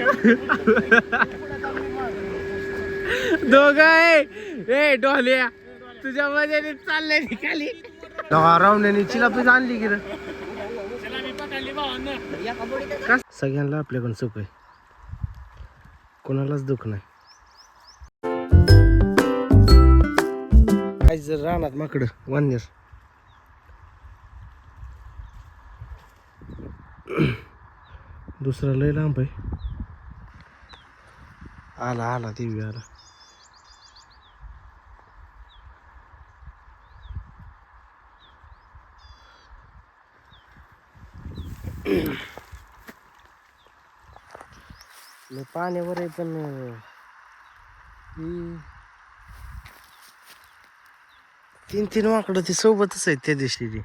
दोघ ए डोल्या तुझ्या मजाने चाललंय निघाली रावण्याने चिलापीच आणली की सगळ्यांना आपल्याकडून सुख आहे. कोणालाच दुःख नाही. आज जर राहणार माकड वानर दुसरा लय लांब आहे. आला आला देवी आला मी पाण्यावर आहे पण तीन तीन वाकडं ती सोबतच आहेत त्या दिवशी ती.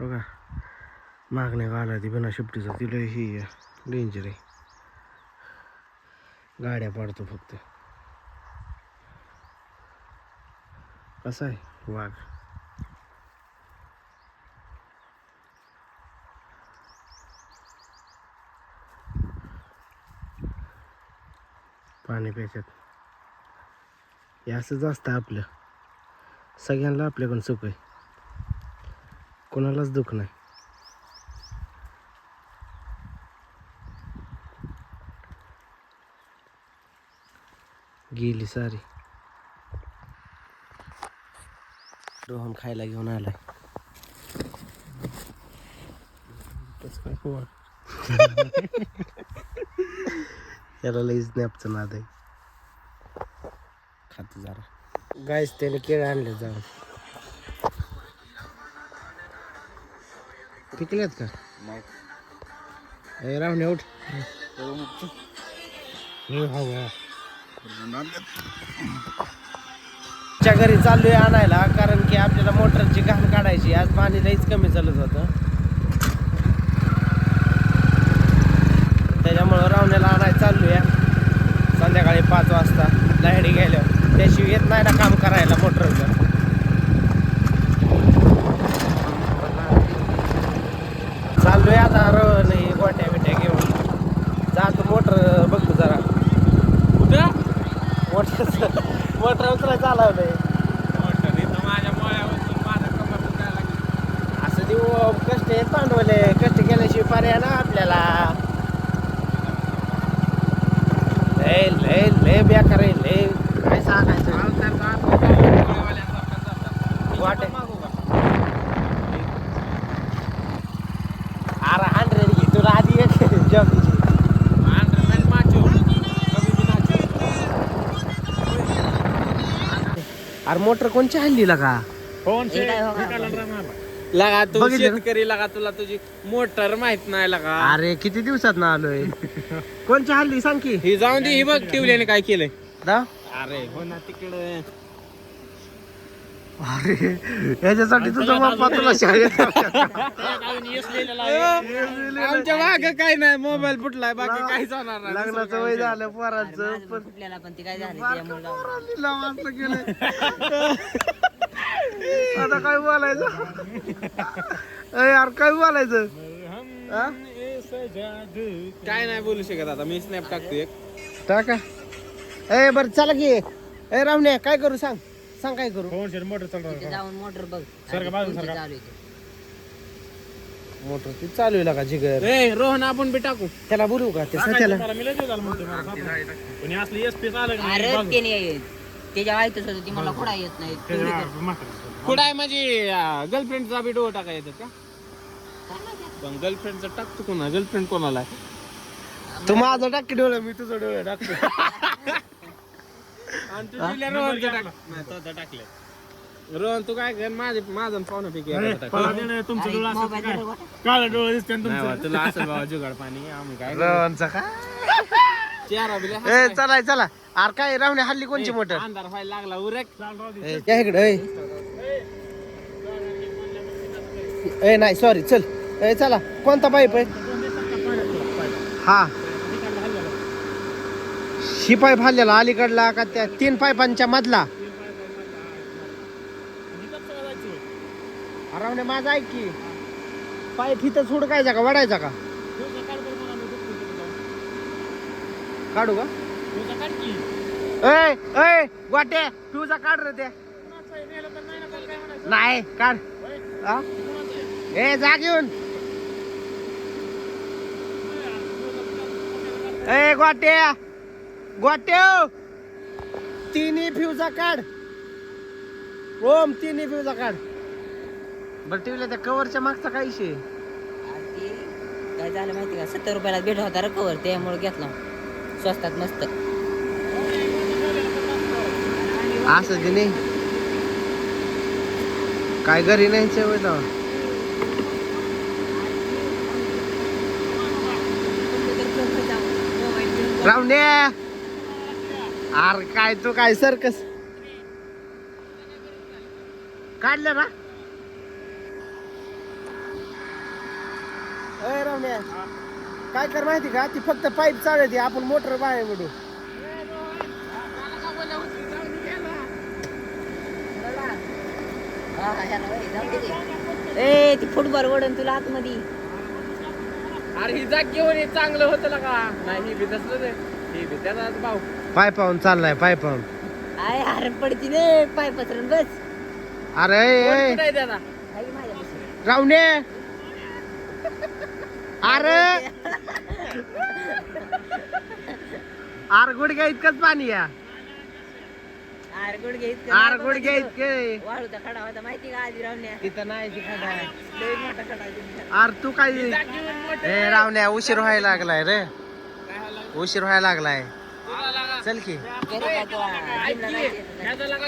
बघा. मागण्या गाला ती बना शिपटीचा तिला ही डेंजर आहे. गाड्या पाडतो फक्त. कसा आहे वाघ? पाणी प्याच्यात हे असंच असतं आपलं. सगळ्यांना आपल्याकडून सुख आहे. कोणालाच दुःख नाही. गेली सारी. रोहन खायला घेऊन आलाय? याला लई स्नॅपचं नाद आहे. खात जरा. गायस त्याने केळ आणले जाऊन. पिकलेत का? ए रावणे उठ. हो, आमच्या च्या घरी चाललोय आणायला कारण की आपल्याला मोटरची घाण काढायची आज पाणी लईच कमी चालत होतं. त्याच्यामुळं रावण्याला आणायला चाललोय संध्याकाळी पाच वाजता लाइट गेल्यावर. त्याशिवाय येत नाही ना काम करायला मोटरचं चाललोय आता र नाही गोट्या बिट्या घेऊन जातो मोटर बघतो जरा कुठं मोटर मोटर उचलाय चालवलंय माझ्या मोळ्यावर माझा कमर दुखायला लागली. असं देऊ कष्ट येत पांडवले कष्ट केल्याशिवाय पर्याय ना आपल्याला लय लय लय बेकार आहे लय काय सांगायचं. वाटे. अरे हंड्रेड घे तुला आधी एक. अरे मोटर कोणची हल्ली का लगा तू बघितलं ना? शेतकरी लगा तुला तुझी मोटर माहीत नाही लगा. अरे किती दिवसात ना आलोय? कोणची हल्ली? सांग की. ही जाऊन दे ही बघ टिवल्याने काय केलंय. दा? अरे हो ना तिकडे. अरे याच्यासाठी तुझा बाप्पा तुला शाळेत आमच्या माग काय नाही मोबाईल फुटलाय बाकी काहीच होणार नाही. लग्नाचं वय झालं पोरांचं पण फुटल्याला पण ती काय झाली पोरांनी. आता काय बोलायचं? अरे यार काय बोलायचं? हा? काय नाही बोलू शकत आता मी स्नॅप टाकतो एक. टाका. ए बर चला की. ए रामने काय करू सांग? सांग काय करू? तिथे जाऊन मोटर बघ. चालू आहे ते. मोटर ती चालू आहे का जिगर. ए रोहन आपण बी टाकू. त्याला बोलू का? ते त्याला. अरे ते नाही त्याच्या आयतच होतं ती मला कुठं येत नाही तेवढी कर. कुठं म्हणजे गर्लफ्रेंडचा बी डोळ टाका येतात का? पण गर्लफ्रेंडचा टाकतो कोणा गर्लफ्रेंड कोणाला आहे? तू माझं टाकी डोळं मी तुझं डोळं टाकतो. आणि तू दिल्या रोहनचं टाक नाही तो तर टाकले रोहन तू काय कर माझे माझं पाहुणा पैकी. अरे, मोबाईल बघ. नाही बा, तुला असेल बाबा जुगाड पाणी आम्ही काय? रावणचा का ए चला चला. अरे काय रावणे हल्ली कोणची मोटर? अंधार व्हायला लागला उरक. इकडे ए. नाही सॉरी चल. ए चला कोणता पाईप आहे? हा. ही पाईप हल्लेला अलीकडला का त्या तीन पाईपांच्या मधला? रावणे माझा ऐक की. पाईप इथं सोडकायचा का वडायचा का? काढू का तुझा काढ की. ए ए गोटे तुझा काढ रे ते कोणाचं आहे? नेलं तर नाही ना कोण काय म्हणायचं? नाही काढ होय? हा? कोणाचं आहे? ए जा घेऊन ए गोटे गोटे तिन्ही फ्यूजा काढ ओम तिन्ही फ्यूजा काढ बरं टीव्हीला त्या कवरच्या मागचा काय विषय आणि ते काय झालं माहिती का सत्तर रुपयाला भेट होता रकवर त्यामुळे घेतला स्वस्तात मस्त. असं ते नाही? काय घरी नाही सवय तेव्हा. अरे काय तू काय सर्कस? काढलं ना? अय रावण्या काय कर माहिती का? ती फक्त पाईप चालवते आपण मोटर बाहेर पडू. ए ती फुटबॉल ओढून तुला आतमध्ये. अरे ही जाग घेऊन ये चांगलं होतं ना का? नाही ही तसलं ही भाऊ. पाय पाहून चाललाय पाय पाहून. आय हार पडती रे पाय पसरून बस. अरे ए, त्याचा? आई. रावणे अरे. अरे गुडघ्या इतकंच पाणी या आर गुडघे इतकं गुडघ्या तिथं. इतके वाळूचा खडा होता माहिती का आधी रावण्या तिथं नाही तिथं नाही. लय मोठा खडा आहे तिथं. अरे तू काय ए रावण्या उशीर व्हायला लागलाय रे? उशीर व्हायला लागलाय तुला लागा. चल की जिमला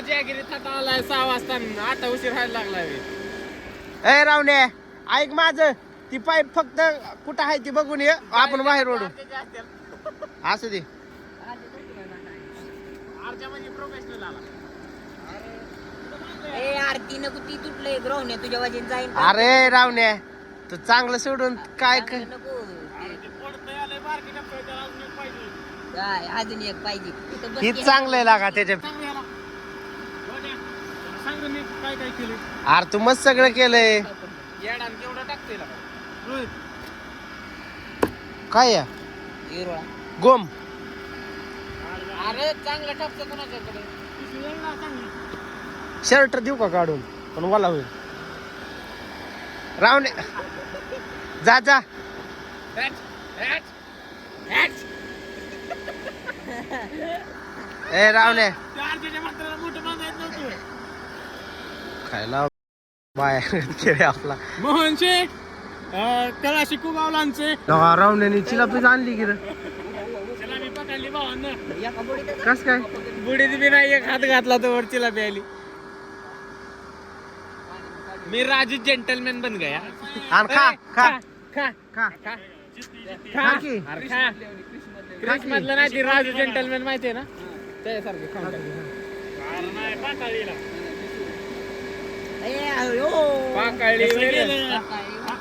जायचं सहा वाजता आता उशीर व्हायला लागलाय. ए रावण्या ऐक माझ ती पाईप फक्त कुठं आहे ती बघून ये आपण बाहेर ओढू. असू दे. आरच्या प्रोफेशनल आला. ए आरती नको ती तुटलंय. ग्राउंड तुझ्या वजन जाईन का? अरे रावण्या तू चांगलं सोडून काय अजून एक पाहिजे काय अजून एक पाहिजे. तिथं बस ही. चांगलं आहे लागा त्याच्या अरे तू मस्त सगळं केलंय. टाकतोय. काय या हिरोळा. गोम. अरे चांगलं टाकतं कोणाच्याकडे शर्ट देऊ का काढून? पण मला होईल. रावणे. जा जा. हॅट, हॅट, हॅट. ए रावणे. खायला. बाहेर केले आपला. मोहन शेठ कळा शिकू गावलांचे रावण्याने चिलापीच आणली की रे. त्याला मी पकडली भावांना कस काय? बुडीत बी नाही एक हात घातला तर वरचीला प्यायली मी राजू जेंटलमॅन बन गया. आणि खा खा. खा खा. खा. खा. अरे खा. मधलं नाही ती राजू जेंटलमॅन माहितीये ना? त्यासारखे खाऊन टाक. ए, अयो. पाकाळी.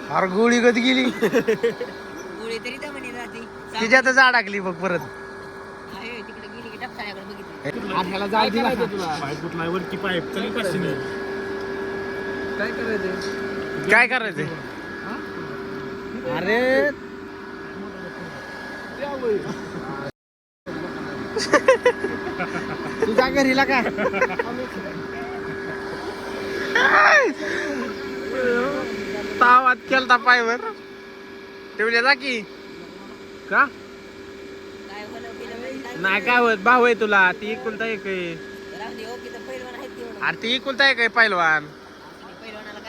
अरे गोळी गत गेली. गोळी तरी तर म्हणे जाती. तिच्यातच अडकली बघ परत. आहे, तिकडे गेली की डबसाळ्याकडे बघितलं. आणि ह्याला काय जाळ दिला करायचं तुला? वरती पाईप चल पाचशे काय करायचं? काय करायचंय? अरे. तुझ्या घरीला काय तावात केलता पायवर. ठेवले जा की. का? नाही. काय होत? भाऊ आहे तुला. ती एकुलता एक आहे. अरे ती एकुलता एक आहे पैलवान. आणि पैलवानाला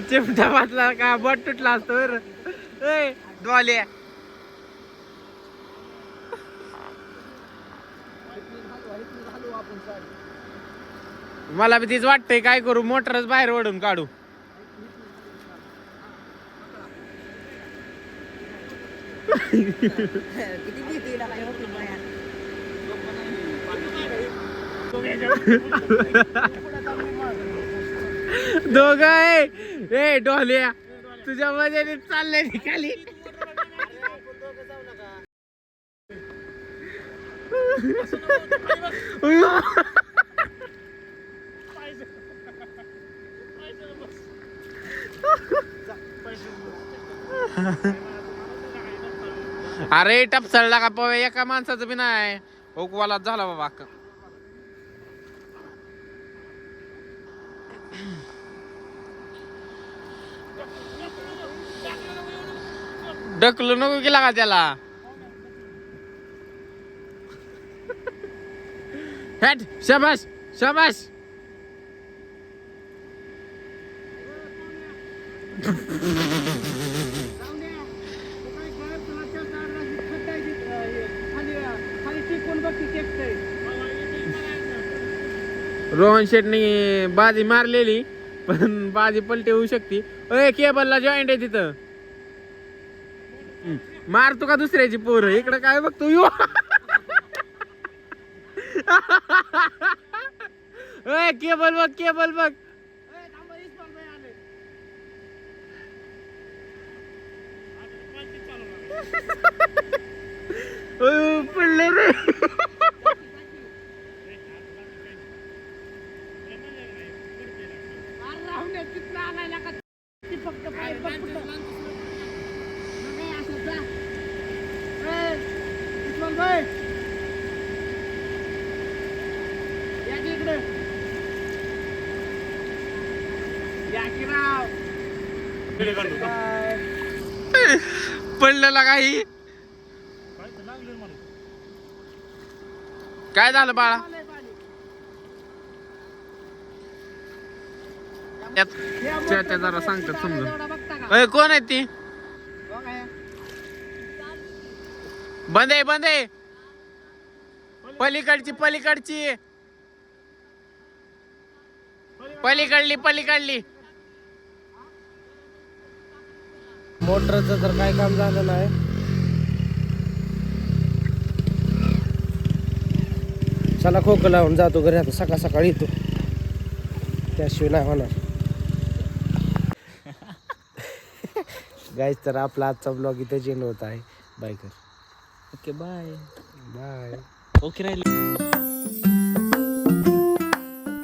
चिमटा वाचला का बट तुटला असतो बर. मला बी तीच वाटतंय काय करू मोटरच बाहेर ओढून काढू किती भीती लागायला होती बाया. दोघ ए डोल्या तुझ्या मजेने चाललंय खाली. अरे टपसळला का पवे? एका माणसाचं बी नाही. ओकवाला झाला बाबा ढकलू नको केला का त्याला. हॅट शाबाश शाबाश रोहन शेटने बाजी मारलेली पण बाजी पलटी होऊ शकते. अय केबलला जॉईंट आहे तिथं. मार तू का दुसऱ्याची पोर? इकडे काय बघतो? यो. केबल बघ केबल बघ. पडले रे. पडलेला काही. काय झालं बाळा? त्यात त्या- त्या जरा सांगतात समजून. कोण आहे ती? बंद आहे बंद आहे. पलीकडची पलीकडची. पलीकडली पलीकडली. मोटरचं तर काय काम झालं नाही. चला खोकं लावून जातो घरी आता सकाळ सकाळी येतो. त्याशिवाय नाही होणार. गाईज तर आपला आजचा ब्लॉग इथे चेंज होत आहे. Bye Okay, bye. Bye. Okay, I leave.